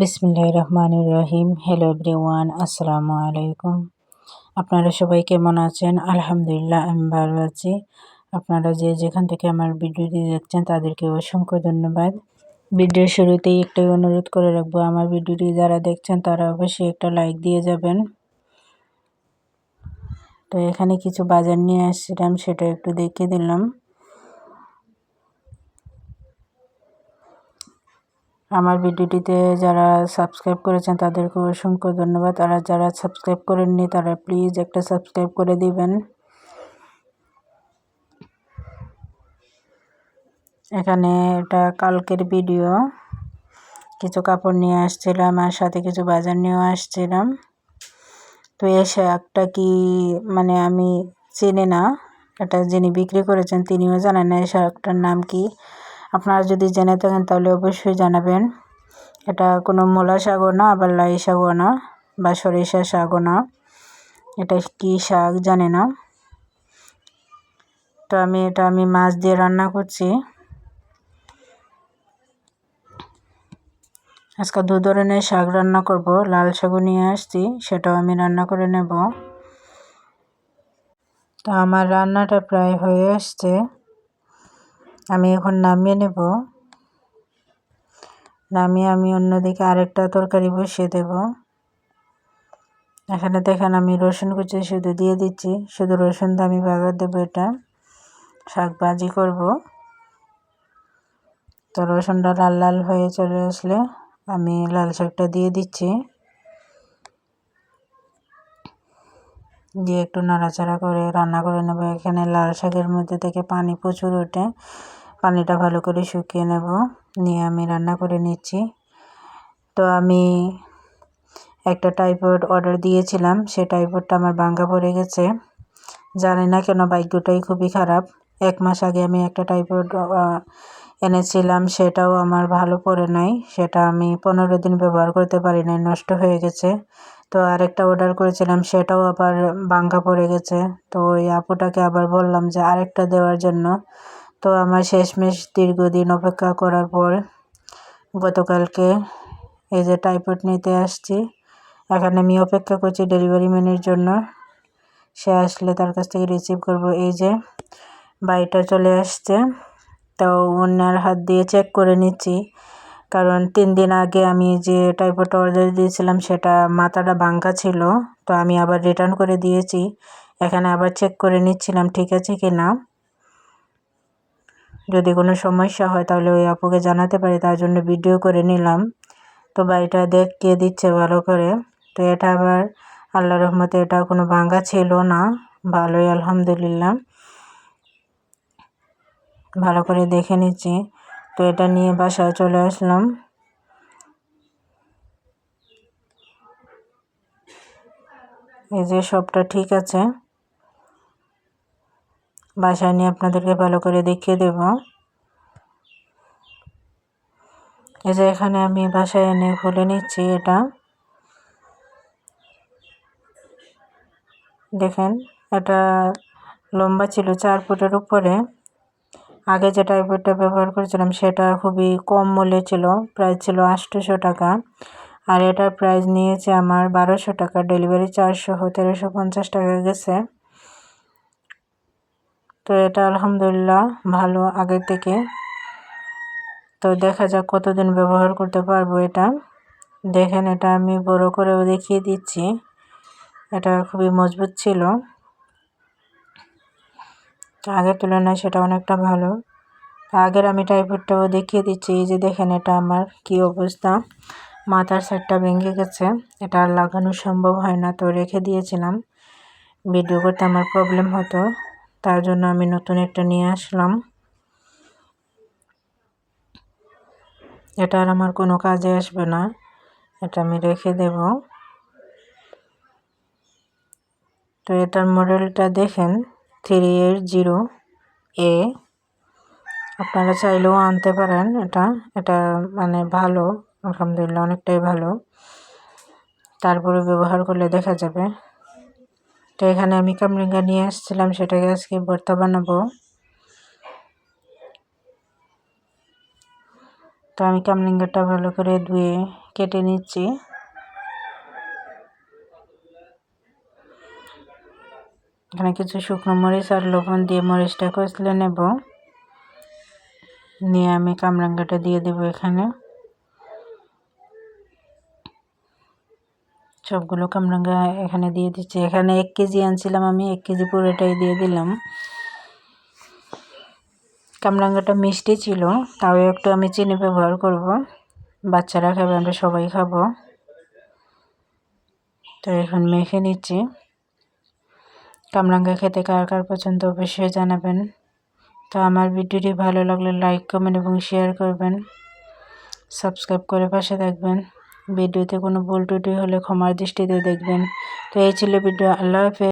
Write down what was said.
বিসমিল্লাহ রহমান রহিম। Hello everyone আসসালামু আলাইকুম। আপনারা সবাই কেমন আছেন? আলহামদুলিল্লাহ, আমি ভালো আছি। আপনারা যে যেখান থেকে আমার ভিডিওটি দেখছেন, তাদেরকে অসংখ্য ধন্যবাদ। ভিডিওর শুরুতেই একটাই অনুরোধ করে রাখব, আমার ভিডিওটি যারা দেখছেন, তারা অবশ্যই একটা লাইক দিয়ে যাবেন। তো এখানে কিছু বাজার নিয়ে আসছিলাম, সেটা একটু দেখিয়ে দিলাম। আমার ভিডিওটিতে যারা সাবস্ক্রাইব করেছেন তাদেরকে অসংখ্য ধন্যবাদ। আর যারা সাবস্ক্রাইব করেননি তারা প্লিজ একটা সাবস্ক্রাইব করে দিবেন। এখানে এটা কালকের ভিডিও কিছু কাপড় নিয়ে আসছিলাম আর সাথে কিছু বাজার নিয়েও আসছিলাম। তো এই শাকটা কি মানে আমি চিনি না। এটা যিনি বিক্রি করেছেন তিনিও জানেন না এই শাকটার নাম কি। আপনারা যদি জেনে থাকেন তাহলে অবশ্যই জানাবেন। এটা কোনো মূলা শাকও না, আবার লাই শাকও না, বা সরিষা শাকও না। এটা কি শাক জানি না। তো আমি, এটা আমি মাছ দিয়ে রান্না করছি। আজকে দু ধরনের শাক রান্না করব। লাল শাকও নিয়ে আসছি, সেটাও আমি রান্না করে নেব। তো আমার রান্নাটা প্রায় হয়ে আসছে। আমি এখন নামিয়ে নেব। নামিয়ে আমি অন্যদিকে আরেকটা তরকারি বসিয়ে দেব। এখানে দেখেন আমি রসুন কুচি শুধু দিয়ে দিচ্ছি। শুধু রসুন আমি বাগার দেবো এটা। শাক ভাজি করব। তো রসুনটা লাল লাল হয়ে চলে আসলে আমি লাল শাকটা দিয়ে দিচ্ছি। দিয়ে একটু নাড়াচাড়া করে রান্না করে নেব। এখানে লাল শাকের মধ্যে থেকে পানি প্রচুর ওঠে। পানিটা ভালো করে শুকিয়ে নেব। নিয়ে আমি রান্না করে নিচ্ছি। তো আমি একটা টাইপড অর্ডার দিয়েছিলাম। সে টাইপডটা আমার ভাঙ্গা পড়ে গেছে। জানি না কেন ভাগ্যটাই খুবই খারাপ। এক মাস আগে আমি একটা টাইপড এনেছিলাম। সেটাও আমার ভালো পড়ে নাই। সেটা আমি পনেরো দিন ব্যবহার করতে পারি নাই। নষ্ট হয়ে গেছে। তো আরেকটা অর্ডার করেছিলাম। সেটাও আবার ভাঙ্গা পড়ে গেছে। তো ওই আপুটাকে আবার বললাম যে আরেকটা দেওয়ার জন্য। তো আমার শেষমেশ দীর্ঘদিন অপেক্ষা করার পর গতকালকে এই যে টাইপড নিতে আসছি। এখানে আমি অপেক্ষা করছি ডেলিভারি ম্যানের জন্য। সে আসলে তার কাছ থেকে রিসিভ করব। এই যে বাড়িটা চলে আসছে। তো অন্যার হাত দিয়ে চেক করে নিচ্ছি। কারণ তিন দিন আগে আমি যে টাইপটা অর্ডার দিয়েছিলাম সেটা মাথাটা বাঙ্কা ছিল। তো আমি আবার রিটার্ন করে দিয়েছি। এখানে আবার চেক করে নিচ্ছিলাম ঠিক আছে কি না যদি কোনো সমস্যা হয় তাহলে ওই আপুকে জানাতে পারি, তার জন্য ভিডিও করে নিলাম। তো বাড়িটা দেখকে দিচ্ছে ভালো করে। তো এটা আবার আল্লাহ রহমতে এটা কোনো ভাঙ্গা ছিল না। ভালোই, আলহামদুলিল্লাহ। ভালো করে দেখে নিচ্ছি। তো এটা নিয়ে বাসায় চলে আসলাম। এই যে সবটা ঠিক আছে। বাসায় নিয়ে আপনাদেরকে ভালো করে দেখিয়ে দেব। এই যে এখানে আমি বাসায় এনে খুলে নিচ্ছি এটা। দেখেন, এটা লম্বা ছিল চার ফুটের উপরে। আগে যে টাইপেরটা ব্যবহার করেছিলাম সেটা খুবই কম মূল্যে ছিল, প্রাইস ছিল আটশোশো টাকা। আর এটার প্রাইস নিয়েছে আমার বারোশো টাকা, ডেলিভারি চারশো তেরোশো পঞ্চাশ টাকা গেছে। তো এটা আলহামদুলিল্লাহ ভালো আগের থেকে। তো দেখা যাক কতদিন ব্যবহার করতে পারব এটা। দেখেন এটা আমি বড় করেও দেখিয়ে দিচ্ছি। এটা খুবই মজবুত ছিল। আগের তুলনায় সেটা অনেকটা ভালো। আগের আমি টাইপেরটাও দেখিয়ে দিচ্ছি, এই যে দেখেন এটা আমার কি অবস্থা। মাথার সাইডটা ভেঙে গেছে। এটা লাগানো সম্ভব হয় না, তো রেখে দিয়েছিলাম। ভিডিও করতে আমার প্রবলেম হতো। তার জন্য আমি নতুন একটা নিয়ে আসলাম। এটা আর আমার কোনো কাজে আসবে না। এটা আমি রেখে দেব। তো এটার মডেলটা দেখেন, থ্রি এইট জিরো এ। আপনারা চাইলেও আনতে পারেন এটা। এটা মানে ভালো, আলহামদুলিল্লাহ অনেকটাই ভালো। তারপরে ব্যবহার করলে দেখা যাবে। তো এখানে আমি কামরিঙ্গা নিয়ে আসছিলাম, সেটাকে আজকে ভর্তা বানাবো। তো আমি কামরিঙ্গাটা ভালো করে ধুয়ে কেটে নিচ্ছি। এখানে কিছু শুকনো মরিচ আর লবণ দিয়ে মরিচটা কষলে নেব। নিয়ে আমি কামরাঙ্গাটা দিয়ে দেবো এখানে। সবগুলো কামরাঙ্গা এখানে দিয়ে দিচ্ছি। এখানে এক কেজি আনছিলাম আমি, এক কেজি পুরোটাই দিয়ে দিলাম। কামরাঙ্গাটা মিষ্টি ছিল, তাও একটু আমি চিনি ব্যবহার করব। বাচ্চারা খাবে, আমরা সবাই খাব। তো এখন মেখে নিচ্ছি। কামরাঙ্গা খেতে কার কার পছন্দ অবশ্যই জানাবেন। তো আমার ভিডিওটি ভালো লাগলে লাইক, কমেন্ট এবং শেয়ার করবেন। সাবস্ক্রাইব করে পাশে থাকবেন। ভিডিওতে কোনো ভুল টুটি হলে ক্ষমার দৃষ্টিতে দেখবেন। তো এই ছিল ভিডিও আল্লাহ হাফেজ।